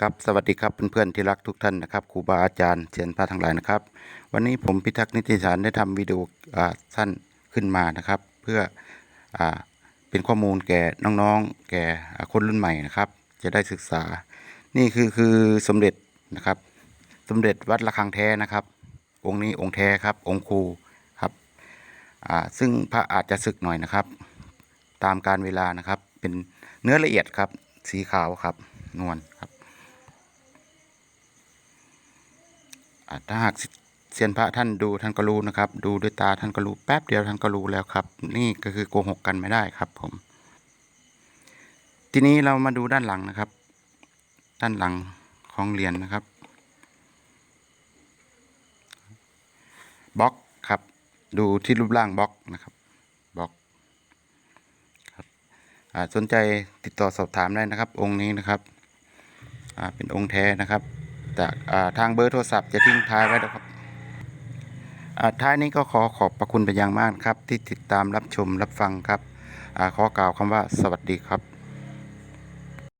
ครับสวัสดีครับเพื่อนๆที่รักทุกท่านนะครับครูบาอาจารย์เชียนพระทั้งหลายนะครับ วันนี้ผมพิทักษ์นิติสารได้ทำวิดีโออ่าสั้นขึ้นมานะครับ เพื่ออาเป็นข้อมูลแก่น้องๆ แก่คนรุ่นใหม่นะครับ จะได้ศึกษา นี่คือคือสมเด็จนะครับ สมเด็จวัดระฆังแท้นะครับ องค์นี้องค์แท้ครับ องค์ครูครับอ่าซึ่งพระอาจจะสึกหน่อยนะครับ ตามการเวลานะครับเป็นเนื้อละเอียดครับสีขาวครับนวลครับ อ่า ถ้าหากเซียนพระท่านดูท่านก็รู้นะครับ ดูด้วยตาท่านก็รู้แป๊บเดียวท่านก็รู้แล้วครับ นี่ก็คือโกหกกันไม่ได้ครับผม ทีนี้เรามาดูด้านหลังนะครับ ด้านหลังของเหรียญนะครับบล็อกครับ ดูที่รูปร่างบล็อกนะครับบล็อกครับสนใจติดต่อสอบถามได้นะครับ องค์นี้นะครับเป็นองค์แท้นะครับ จากทางเบอร์โทรศัพท์จะทิ้งท้ายไว้นะครับท้ายนี้ก็ขอขอบพระคุณเป็นอย่างมากครับ ที่ติดตามรับชมรับฟังครับอขอกล่าวคำว่าสวัสดีครับ